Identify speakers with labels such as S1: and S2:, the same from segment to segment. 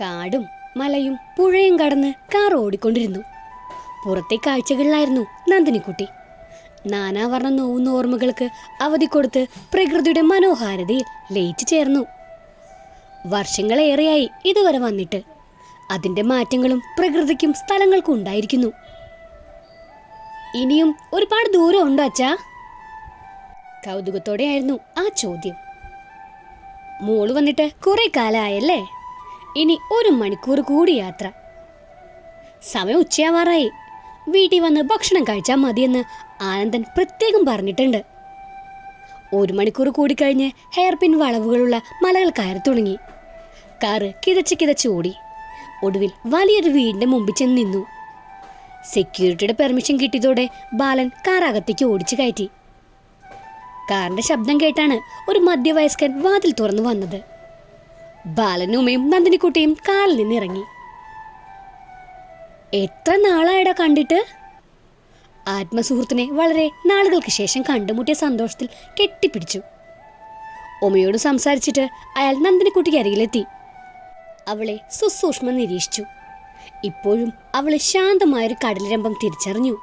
S1: കാടും മലയും പുഴയും കടന്ന് കാർ ഓടിക്കൊണ്ടിരുന്നു. പുറത്തെ കാഴ്ചകളിലായിരുന്നു നന്ദിനിക്കുട്ടി. നാനാവർണ നോവുന്ന ഓർമ്മകൾക്ക് അവധി കൊടുത്ത് പ്രകൃതിയുടെ മനോഹാരിതയിൽ ലയിച്ചു ചേർന്നു. വർഷങ്ങളേറെയായി ഇതുവരെ വന്നിട്ട്. അതിന്റെ മാറ്റങ്ങളും പ്രകൃതിക്കും സ്ഥലങ്ങൾക്കും ഉണ്ടായിരിക്കുന്നു. ഇനിയും ഒരുപാട് ദൂരം ഉണ്ടോ അച്ഛാ? കൗതുകത്തോടെയായിരുന്നു ആ ചോദ്യം. മോൾ വന്നിട്ട് കുറെ കാലമായല്ലേ? ഇനി ഒരു മണിക്കൂർ കൂടി യാത്ര. സമയം ഉച്ചയാവാറായി. വീട്ടിൽ വന്ന് ഭക്ഷണം കഴിച്ചാൽ മതിയെന്ന് ആനന്ദൻ പ്രത്യേകം പറഞ്ഞിട്ടുണ്ട്. ഒരു മണിക്കൂർ കൂടി കഴിഞ്ഞ് ഹെയർ പിൻ വളവുകളുള്ള മലകൾ കയറി തുടങ്ങി. കാറ് കിതച്ച് കിതച്ച് ഓടി. ഒടുവിൽ വലിയൊരു വീടിന്റെ മുമ്പിൽ ചെന്ന് നിന്നു. സെക്യൂരിറ്റിയുടെ പെർമിഷൻ കിട്ടിയതോടെ ബാലൻ കാർ അകത്തേക്ക് ഓടിച്ചു കയറ്റി. കാറിന്റെ ശബ്ദം കേട്ടാണ് ഒരു മധ്യവയസ്കൻ വാതിൽ തുറന്നു വന്നത്. ബാലനും ഉമ്മയും നന്ദിനിക്കുട്ടിയും കാറിൽ നിന്നിറങ്ങി. എത്ര നാളായടാ കണ്ടിട്ട്? ആത്മസുഹൃത്തിനെ വളരെ നാളുകൾക്ക് ശേഷം കണ്ടുമുട്ടിയ സന്തോഷത്തിൽ കെട്ടിപ്പിടിച്ചു. ഉമയോട് സംസാരിച്ചിട്ട് അയാൾ നന്ദിനിക്കുട്ടിക്ക് അരികിലെത്തി. അവളെ സുസൂക്ഷ്മം നിരീക്ഷിച്ചു. ഇപ്പോഴും അവളെ ശാന്തമായൊരു കടലിരമ്പം തിരിച്ചറിഞ്ഞു.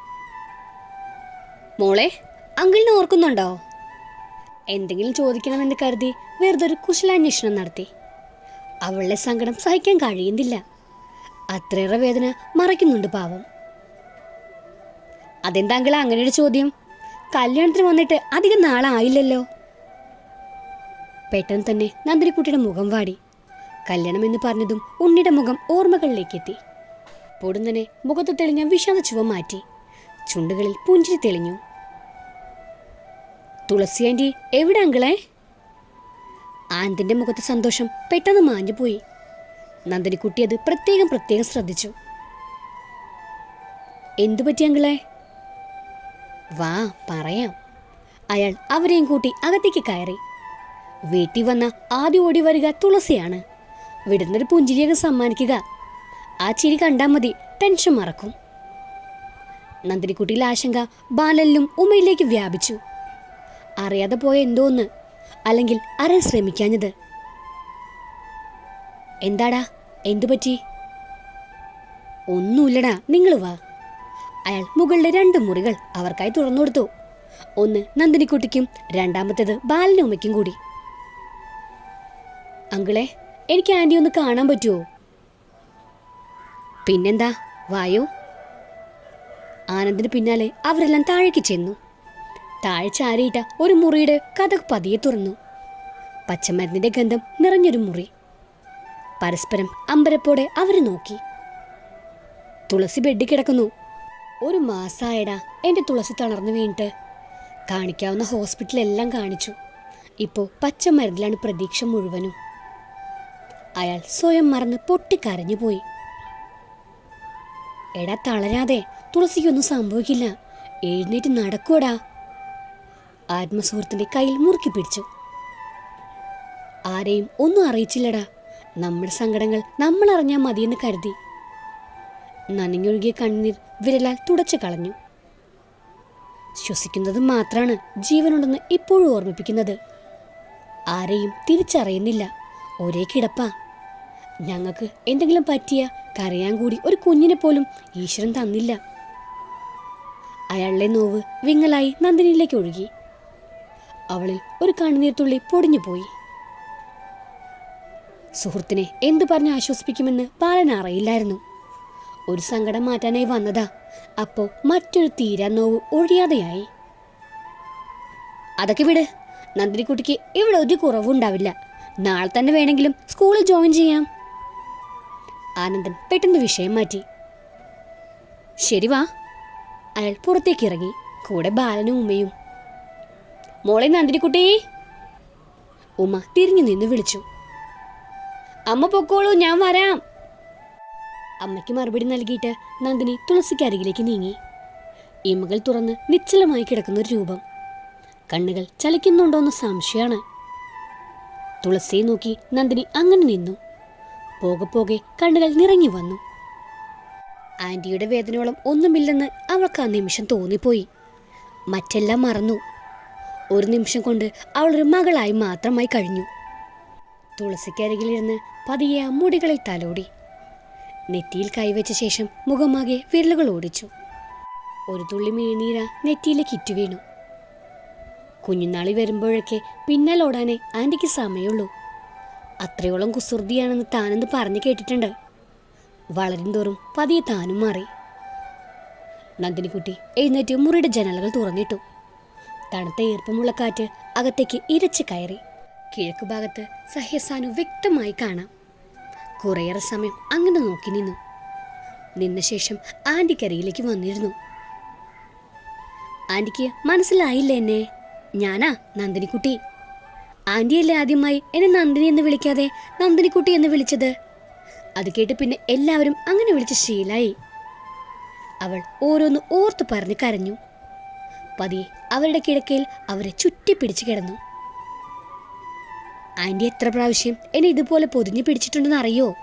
S1: മോളെ അങ്കിളിനെ ഓർക്കുന്നുണ്ടോ? എന്തെങ്കിലും ചോദിക്കണമെന്ന് കരുതി വെറുതെ ഒരു കുശലാന്വേഷണം നടത്തി. അവളുടെ സങ്കടം സഹിക്കാൻ കഴിയുന്നില്ല. അത്രയേറെ വേദന മറയ്ക്കുന്നുണ്ട് പാവം. അതെന്താ അങ്കിള അങ്ങനെ ഒരു ചോദ്യം? കല്യാണത്തിന് വന്നിട്ട് അധികം നാളായില്ലല്ലോ. പെട്ടെന്ന് തന്നെ നന്ദിനിക്കുട്ടിയുടെ മുഖം വാടി. കല്യാണം എന്ന് പറഞ്ഞതും ഉണ്ണിയുടെ മുഖം ഓർമ്മകളിലേക്ക് എത്തി പൊടുന്നനെ മുഖത്ത് തെളിഞ്ഞ വിഷാദ ചുവ മാറ്റി. ചുണ്ടുകളിൽ പുഞ്ചിരി തെളിഞ്ഞു. തുളസി എവിടെ അങ്കിളെ? ആനന്ദിന്റെ മുഖത്തെ സന്തോഷം പെട്ടെന്ന് മാഞ്ഞു പോയി. നന്ദിനിക്കുട്ടി അത് പ്രത്യേകം പ്രത്യേകം ശ്രദ്ധിച്ചു. എന്തു പറ്റി അങ്കിളെ? വാ പറയാം. അയാൾ അവരെയും കൂട്ടി അകത്തേക്ക് കയറി. വീട്ടിൽ വന്ന ആദ്യം ഓടി വരിക തുളസിയാണ്. വിടുന്നൊരു പുഞ്ചിരിയൊക്കെ സമ്മാനിക്കുക. ആ ചിരി കണ്ടാൽ മതി ടെൻഷൻ മറക്കും. നന്ദിനിക്കുട്ടിയിലെ ആശങ്ക ബാലനിലും ഉമയിലേക്ക് വ്യാപിച്ചു. അറിയാതെ പോയ എന്തോന്ന്? അല്ലെങ്കിൽ അറിയാൻ ശ്രമിക്കാഞ്ഞത്? എന്താടാ? എന്തു പറ്റി? ഒന്നുമില്ലടാ. നിങ്ങൾ വാ. അയാൾ മുകളിലെ രണ്ട് മുറികൾ അവർക്കായി തുറന്നു കൊടുത്തു. ഒന്ന് നന്ദിനിക്കുട്ടിക്കും രണ്ടാമത്തേത് ബാലനും ഉമ്മയ്ക്കും കൂടി. അങ്കിളെ എനിക്ക് ആന്റി ഒന്ന് കാണാൻ പറ്റുമോ പിന്നെന്താ? വായോ. ആനന്ദിന് പിന്നാലെ അവരെല്ലാം താഴേക്ക് ചെന്നു. താഴെ ചാരിയിട്ട ഒരു മുറിയുടെ കഥ പതിയെ തുറന്നു. പച്ചമരുന്നിന്റെ ഗന്ധം നിറഞ്ഞൊരു മുറി. പരസ്പരം അമ്പരപ്പോടെ അവർ നോക്കി. തുളസി ബെഡ് കിടക്കുന്നു. ഒരു മാസായടാ എന്റെ തുളസി തളർന്നു വീണിട്ട്. കാണിക്കാവുന്ന ഹോസ്പിറ്റലെല്ലാം കാണിച്ചു. ഇപ്പോൾ പച്ചമരുന്നിലാണ് പ്രതീക്ഷ മുഴുവനും. അയാൾ സ്വയം മറന്ന് പൊട്ടിക്കരഞ്ഞു പോയി. എടാ തളരാതെ തുളസിക്കൊന്നും സംഭവിക്കില്ല. എഴുന്നേറ്റ് നടക്കൂടാ ആത്മസുഹൃത്തിന്റെ കയ്യിൽ മുറുക്കി പിടിച്ചു. ആരെയും ഒന്നും അറിയിച്ചില്ലടാ. നമ്മുടെ സങ്കടങ്ങൾ നമ്മൾ അറിഞ്ഞാൽ മതിയെന്ന് കരുതി. നനഞ്ഞൊഴുകിയ കണ്ണീർ വിരലാൽ തുടച്ചു കളഞ്ഞു. ശ്വസിക്കുന്നത് മാത്രമാണ് ജീവനുണ്ടെന്ന് ഇപ്പോഴും ഓർമ്മിപ്പിക്കുന്നത്. ആരെയും തിരിച്ചറിയുന്നില്ല. ഒരേ കിടപ്പാ. ഞങ്ങൾക്ക് എന്തെങ്കിലും പറ്റിയ കരയാൻ കൂടി ഒരു കുഞ്ഞിനെ പോലും ഈശ്വരൻ തന്നില്ല. അയാളുടെ നോവ് വിങ്ങലായി നന്ദിനിയിലേക്ക് ഒഴുകി. അവളിൽ ഒരു കണ്ണുനീർത്തുള്ളി പൊടിഞ്ഞുപോയി. സുഹൃത്തിനെ എന്തു പറഞ്ഞ് ആശ്വസിപ്പിക്കുമെന്ന് ബാലൻ അറിയില്ലായിരുന്നു. ഒരു സങ്കടം മാറ്റാനായി വന്നതാ. അപ്പോ മറ്റൊരു തീരാ നോവ് ഒഴിയാതെയായി. അതൊക്കെ വിട്. നന്ദിനിക്കുട്ടിക്ക് ഇവിടെ ഒരു കുറവുണ്ടാവില്ല നാളെ തന്നെ വേണമെങ്കിലും സ്കൂളിൽ ജോയിൻ ചെയ്യാം. ആനന്ദൻ പെട്ടെന്ന് വിഷയം മാറ്റി. ശരി വാ. അയാൾ പുറത്തേക്ക് ഇറങ്ങി. കൂടെ ബാലനും ഉമ്മയും മോളെ നന്ദിനിക്കുട്ടി. ഉമ്മ തിരിഞ്ഞു നിന്ന് വിളിച്ചു. അമ്മ പൊക്കോളൂ ഞാൻ വരാം. അമ്മയ്ക്ക് മറുപടി നൽകിയിട്ട് നന്ദിനി തുളസിക്കരികിലേക്ക് നീങ്ങി. ഇമകൾ തുറന്ന് നിശ്ചലമായി കിടക്കുന്ന ഒരു രൂപം. കണ്ണുകൾ ചലിക്കുന്നുണ്ടോന്ന് സംശയമാണ്. തുളസിയെ നോക്കി നന്ദിനി അങ്ങനെ നിന്നു. പോകെ പോകെ കണ്ണുകൾ നിറങ്ങി വന്നു. ആന്റിയുടെ വേദനയോളം ഒന്നുമില്ലെന്ന് അവൾക്ക് ആ നിമിഷം തോന്നിപ്പോയി. മറ്റെല്ലാം മറന്നു. ഒരു നിമിഷം കൊണ്ട് അവൾ ഒരു മകളായി മാത്രമായി കഴിഞ്ഞു. തുളസിക്കരികിലിരുന്ന് പതിയെ മുടികളിൽ തലോടി. നെറ്റിയിൽ കൈവച്ച ശേഷം മുഖമാകെ വിരലുകൾ ഓടിച്ചു. ഒരു തുള്ളി മേനീര നെറ്റിയിലേക്ക് ഇറ്റു വീണു. കുഞ്ഞുനാളി വരുമ്പോഴൊക്കെ പിന്നാലോടാനേ ആന്റിക്ക് സമയമുള്ളൂ. അത്രയോളം കുസൃതിയാണെന്ന് താനെന്ന് പറഞ്ഞു കേട്ടിട്ടുണ്ട്. വളരും തോറും പതിയെ താനും മാറി. നന്ദിനിക്കുട്ടി എഴുന്നേറ്റ് മുറിയുടെ ജനലുകൾ തുറന്നിട്ടു. തണുത്ത ഈർപ്പമുള്ള കാറ്റ് അകത്തേക്ക് ഇരച്ച് കയറി. കിഴക്ക് ഭാഗത്ത് സഹ്യസാനു വ്യക്തമായി കാണാം. കുറേയേറെ സമയം അങ്ങനെ നോക്കി നിന്നു. നിന്ന ശേഷം ആന്റിക്കരയിലേക്ക് വന്നിരുന്നു. ആന്റിക്ക് മനസ്സിലായില്ല എന്നെ? ഞാനാ നന്ദിനിക്കുട്ടി. ആന്റിയല്ലേ ആദ്യമായി എന്നെ നന്ദിനി എന്ന് വിളിക്കാതെ നന്ദിനിക്കുട്ടി എന്ന് വിളിച്ചത്? അത് കേട്ട് പിന്നെ എല്ലാവരും അങ്ങനെ വിളിച്ച് ശീലായി. അവൾ ഓരോന്ന് ഓർത്തു പറഞ്ഞ് കരഞ്ഞു. പതിയെ അവരുടെ കിടക്കയിൽ അവരെ ചുറ്റിപ്പിടിച്ചു കിടന്നു. ആന്റി എത്ര പ്രാവശ്യം എന്നെ ഇതുപോലെ പൊതിഞ്ഞു പിടിച്ചിട്ടുണ്ടെന്ന് അറിയോ?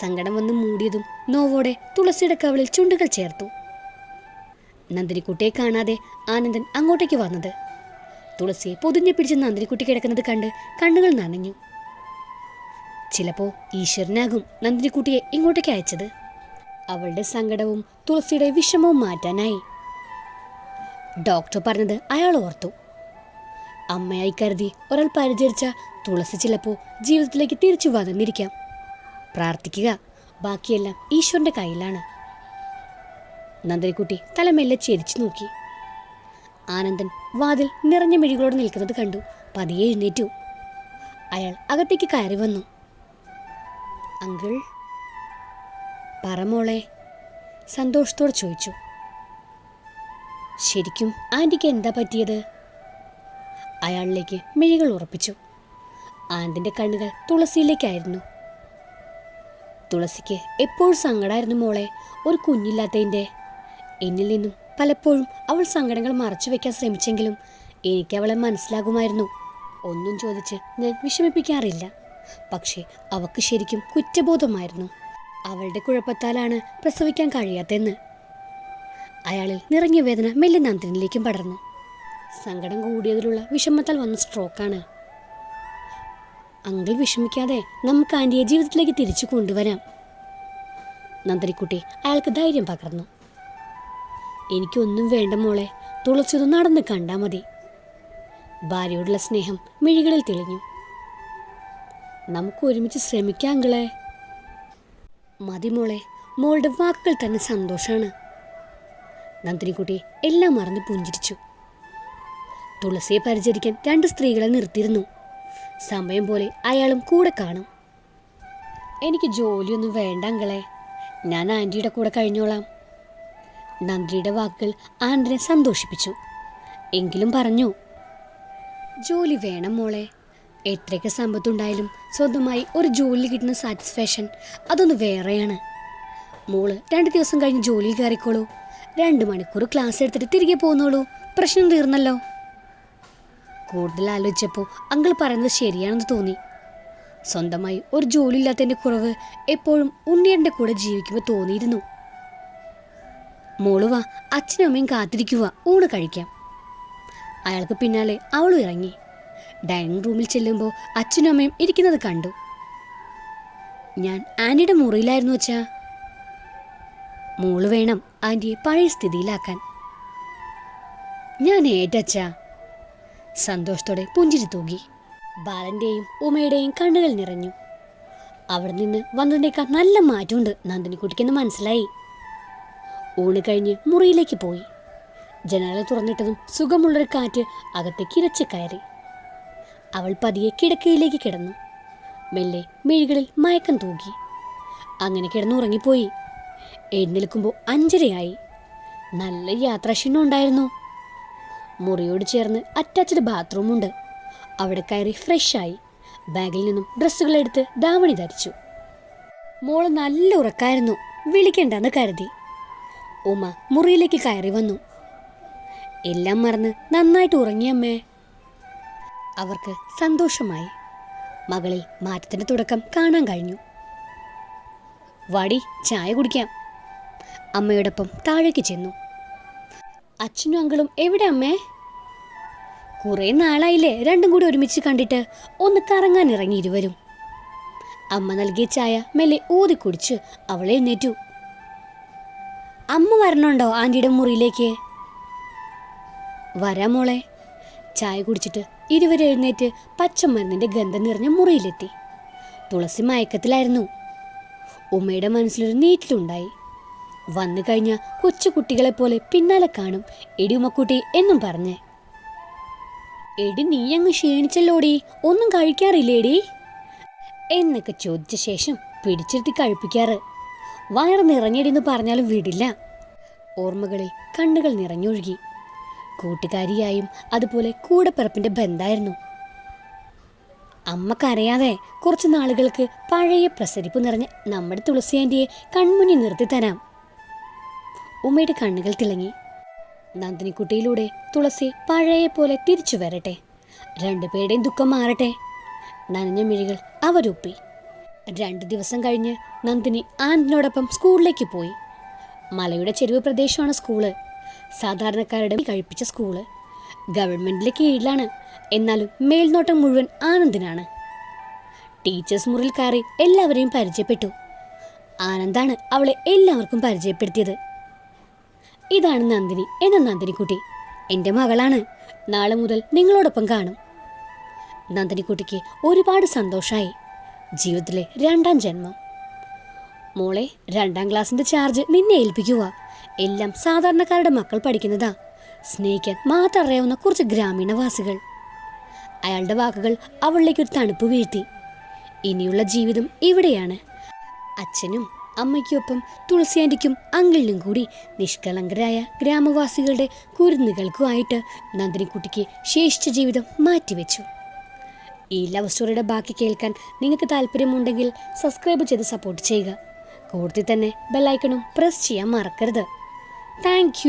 S1: സങ്കടം വന്ന് മൂടിയതും നോവോടെ തുളസിയുടെ കവളിൽ ചുണ്ടുകൾ ചേർത്തു. നന്ദിനിക്കുട്ടിയെ കാണാതെ ആനന്ദൻ അങ്ങോട്ടേക്ക് വന്നത്. തുളസിയെ പൊതിഞ്ഞു പിടിച്ച് നന്ദിനിക്കുട്ടി കിടക്കുന്നത് കണ്ട് കണ്ണുകൾ നനഞ്ഞു. ചിലപ്പോൾ ഈശ്വരനാകും നന്ദിനിക്കുട്ടിയെ ഇങ്ങോട്ടേക്ക് അയച്ചത്. അവളുടെ സങ്കടവും തുളസിയുടെ വിഷമവും മാറ്റാനായി. ഡോക്ടർ പറഞ്ഞത് അയാൾ ഓർത്തു. അമ്മയായി കരുതി ഒരാൾ പരിചരിച്ച തുളസി ചിലപ്പോൾ ജീവിതത്തിലേക്ക് തിരിച്ചു വന്നിരിക്കാം. പ്രാർത്ഥിക്കുക. ബാക്കിയെല്ലാം ഈശ്വരന്റെ കയ്യിലാണ്. നന്ദനിക്കുട്ടി തലമെല്ലെ ചെരിച്ചു നോക്കി. ആനന്ദൻ വാതിൽ നിറഞ്ഞ മിഴികളോട് നിൽക്കുന്നത് കണ്ടു. പതിയെ എഴുന്നേറ്റു. അയാൾ അകത്തേക്ക് കയറി വന്നു. അങ്കിൾ പറമോളെ സന്തോഷത്തോടെ ചോദിച്ചു. ശരിക്കും ആന്റിക്ക് എന്താ പറ്റിയത്? അയാളിലേക്ക് മിഴികൾ ഉറപ്പിച്ചു. ആന്റിന്റെ കണ്ണുകൾ തുളസിയിലേക്കായിരുന്നു. തുളസിക്ക് എപ്പോഴും സങ്കടമായിരുന്നു മോളെ ഒരു കുഞ്ഞില്ലാത്തതിന്റെ എന്നിൽ നിന്നും പലപ്പോഴും അവൾ സങ്കടങ്ങൾ മറച്ചു വെക്കാൻ ശ്രമിച്ചെങ്കിലും എനിക്ക് അവളെ മനസ്സിലാകുമായിരുന്നു. ഒന്നും ചോദിച്ച് ഞാൻ വിഷമിപ്പിക്കാറില്ല. പക്ഷേ അവക്ക് ശരിക്കും കുറ്റബോധമായിരുന്നു. അവളുടെ കുഴപ്പത്താലാണ് പ്രസവിക്കാൻ കഴിയാത്തെന്ന് അയാളിൽ നിറഞ്ഞ വേദന മെല്ലെ നന്ദിനിലേക്കും പടർന്നു. സങ്കടം കൂടിയതിലുള്ള വിഷമത്താൽ വന്ന സ്ട്രോക്കാണ്. അങ്കിൾ വിഷമിക്കാതെ നമുക്ക് ആന്റിയെ ജീവിതത്തിലേക്ക് തിരിച്ചു കൊണ്ടുവരാം. നന്ദരിക്കുട്ടി അയാൾക്ക് ധൈര്യം പകർന്നു. എനിക്കൊന്നും വേണ്ട മോളെ തുളച്ചത് നടന്ന് കണ്ടാൽ മതി. ഭാര്യയോടുള്ള സ്നേഹം മിഴികളിൽ തെളിഞ്ഞു. നമുക്ക് ഒരുമിച്ച് ശ്രമിക്കാം അങ്കിളെ. മതി മോളെ മോളുടെ വാക്കുകൾ തന്നെ സന്തോഷാണ്. നന്ദിനിക്കുട്ടി എല്ലാം മറന്ന് പുഞ്ചിരിച്ചു. തുളസിയെ പരിചരിക്കാൻ രണ്ട് സ്ത്രീകളെ നിർത്തിയിരുന്നു. സമയം പോലെ അയാളും കൂടെ കാണും. എനിക്ക് ജോലിയൊന്നും വേണ്ട അങ്കളെ. ഞാൻ ആന്റിയുടെ കൂടെ കഴിഞ്ഞോളാം. നന്ദിയുടെ വാക്കുകൾ ആന്റിനെ സന്തോഷിപ്പിച്ചു. എങ്കിലും പറഞ്ഞു ജോലി വേണം മോളെ. എത്രയൊക്കെ സമ്പത്തുണ്ടായാലും സ്വന്തമായി ഒരു ജോലി കിട്ടുന്ന സാറ്റിസ്ഫാക്ഷൻ അതൊന്ന് വേറെയാണ്. മോൾ രണ്ട് ദിവസം കഴിഞ്ഞ് ജോലിയിൽ കയറിക്കോളൂ. രണ്ട് മണിക്കൂർ ക്ലാസ് എടുത്തിട്ട് തിരികെ പോന്നോളൂ പ്രശ്നം തീർന്നല്ലോ. കൂടുതൽ ആലോചിച്ചപ്പോൾ അങ്കിൾ പറയുന്നത് ശരിയാണെന്ന് തോന്നി. സ്വന്തമായി ഒരു ജോലി ഇല്ലാത്തതിന്റെ കുറവ് എപ്പോഴും ഉണ്ണിയന്റെ കൂടെ ജീവിക്കുമ്പോൾ തോന്നിയിരുന്നു. മോൾ വാ അച്ഛനും അമ്മയും കാത്തിരിക്കുക ഊണ് കഴിക്കാം. അയാൾക്ക് പിന്നാലെ അവളും ഇറങ്ങി. ഡൈനിങ് റൂമിൽ ചെല്ലുമ്പോൾ അച്ഛനും അമ്മയും ഇരിക്കുന്നത് കണ്ടു. ഞാൻ ആനിയുടെ മുറിയിലായിരുന്നു വച്ചാ മോൾ വേണം ആന്റിയെ പഴയ സ്ഥിതിയിലാക്കാൻ. ഞാൻ ഏറ്റച്ചാ സന്തോഷത്തോടെ പുഞ്ചിരി തൂകി. ബാലന്റെയും ഉമയുടെയും കണ്ണുകൾ നിറഞ്ഞു. അവിടെ നിന്ന് വന്നതിനേക്കാൾ നല്ല മാറ്റമുണ്ട് നന്ദിനിക്കുട്ടിക്കെന്ന് മനസ്സിലായി. ഊണ് കഴിഞ്ഞ് മുറിയിലേക്ക് പോയി. ജനല തുറന്നിട്ടതും സുഖമുള്ളൊരു കാറ്റ് അകത്തെ കിരച്ച് കയറി. അവൾ പതിയെ കിടക്കയിലേക്ക് കിടന്നു. മെല്ലെ മെഴുകളിൽ മയക്കം തൂകി. അങ്ങനെ കിടന്നുറങ്ങിപ്പോയി. എഴുന്നേൽക്കുമ്പോൾ അഞ്ചരയായി. നല്ല യാത്രാക്ഷീണം ഉണ്ടായിരുന്നു. മുറിയോട് ചേർന്ന് അറ്റാച്ച്ഡ് ബാത്റൂമുണ്ട് അവിടെ കയറി ഫ്രഷായി ബാഗിൽ നിന്നും ഡ്രസ്സുകളെടുത്ത് ധാവണി ധരിച്ചു. മോൾ നല്ല ഉറക്കായിരുന്നു. വിളിക്കണ്ടെന്ന് കരുതി. ഉമ മുറിയിലേക്ക് കയറി വന്നു. എല്ലാം മറന്ന് നന്നായിട്ട് ഉറങ്ങിയമ്മേ അവർക്ക് സന്തോഷമായി. മകളിൽ മാറ്റത്തിന്റെ തുടക്കം കാണാൻ കഴിഞ്ഞു. വടി ചായ കുടിക്കാം. അമ്മയോടൊപ്പം താഴേക്ക് ചെന്നു. അച്ഛനും അങ്കിളും എവിടെ അമ്മേ? കുറേ നാളായില്ലേ രണ്ടും കൂടി ഒരുമിച്ച് കണ്ടിട്ട് ഒന്ന് കറങ്ങാൻ ഇറങ്ങി ഇരുവരും. അമ്മ നൽകിയ ചായ മെല്ലെ ഊതി കുടിച്ച് അവളെ എഴുന്നേറ്റു. അമ്മ വരണുണ്ടോ ആന്റിയുടെ മുറിയിലേക്ക്? വരാ മോളെ. ചായ കുടിച്ചിട്ട് ഇരുവരും എഴുന്നേറ്റ് പച്ചമരുന്നിന്റെ ഗന്ധം നിറഞ്ഞ മുറിയിലെത്തി. തുളസി മയക്കത്തിലായിരുന്നു. ഉമ്മയുടെ മനസ്സിലൊരു നീറ്റിലുണ്ടായി. വന്നു കഴിഞ്ഞ കൊച്ചു കുട്ടികളെ പോലെ പിന്നാലെ കാണും എടി ഉമ്മക്കുട്ടി എന്നും പറഞ്ഞ്. എടി നീ അങ്ങ് ക്ഷീണിച്ചല്ലോടി ഒന്നും കഴിക്കാറില്ലേടി? എന്നൊക്കെ ചോദിച്ച ശേഷം പിടിച്ചിരുത്തി കഴിപ്പിക്കാറ്. വയറ് നിറഞ്ഞെടിയെന്ന് പറഞ്ഞാലും വിടില്ല. ഓർമ്മകളിൽ കണ്ണുകൾ നിറഞ്ഞൊഴുകി. കൂട്ടുകാരിയായും അതുപോലെ കൂടെപ്പിറപ്പിന്റെ ബന്ധായിരുന്നു. അമ്മക്കറിയാതെ കുറച്ച് നാളുകൾക്ക് പഴയ പ്രസരിപ്പ് നിറഞ്ഞ നമ്മുടെ തുളസി കൺമുന്നി നിർത്തി തരാം ഉമ്മയുടെ കണ്ണുകൾ തിളങ്ങി. നന്ദിനിക്കുട്ടിയിലൂടെ തുളസി പഴയ പോലെ തിരിച്ചു വരട്ടെ. രണ്ടുപേരുടെയും ദുഃഖം മാറട്ടെ. നനഞ്ഞ മിഴികൾ അവരൊപ്പി. രണ്ടു ദിവസം കഴിഞ്ഞ് നന്ദിനി ആന്റിനോടൊപ്പം സ്കൂളിലേക്ക് പോയി. മലയുടെ ചെരുവ് പ്രദേശമാണ് സ്കൂൾ. സാധാരണക്കാരുടെ കഴിപ്പിച്ച സ്കൂൾ. ഗവൺമെന്റിലെ കീഴിലാണ്. എന്നാലും മേൽനോട്ടം മുഴുവൻ ആനന്ദിനാണ്. ടീച്ചേഴ്സ് മുറിയിൽ കയറി എല്ലാവരെയും പരിചയപ്പെട്ടു. ആനന്ദാണ് അവളെ എല്ലാവർക്കും പരിചയപ്പെടുത്തിയത്. ഇതാണ് നന്ദിനി എന്ന നന്ദിനിക്കുട്ടി. എന്റെ മകളാണ്. നാളെ മുതൽ നിങ്ങളോടൊപ്പം കാണും. നന്ദിനിക്കുട്ടിക്ക് ഒരുപാട് സന്തോഷമായി ജീവിതത്തിലെ രണ്ടാം ജന്മം. മോളെ രണ്ടാം ക്ലാസ്സിന്റെ ചാർജ് നിന്നെ ഏൽപ്പിക്കുക. എല്ലാം സാധാരണക്കാരുടെ മക്കൾ പഠിക്കുന്നതാ. സ്നേഹിക്കാൻ മാത്രം അറിയാവുന്ന കുറച്ച് ഗ്രാമീണവാസികൾ. അയാളുടെ വാക്കുകൾ അവളിലേക്ക് ഒരു തണുപ്പ് വീഴ്ത്തി. ഇനിയുള്ള ജീവിതം ഇവിടെയാണ്. അച്ഛനും അമ്മയ്ക്കൊപ്പം തുളസിയാന്റിക്കും അങ്കിളിനും കൂടി നിഷ്കളങ്കരായ ഗ്രാമവാസികളുടെ കുരുന്നുകൾക്കുമായിട്ട് നന്ദിനിക്കുട്ടിക്ക് ശേഷിച്ച ജീവിതം മാറ്റിവെച്ചു. ഈ ലവ് സ്റ്റോറിയുടെ ബാക്കി കേൾക്കാൻ നിങ്ങൾക്ക് താല്പര്യമുണ്ടെങ്കിൽ സബ്സ്ക്രൈബ് ചെയ്ത് സപ്പോർട്ട് ചെയ്യുക. കൂടുതൽ തന്നെ ബെല്ലൈക്കണും പ്രസ് ചെയ്യാൻ മറക്കരുത്. താങ്ക്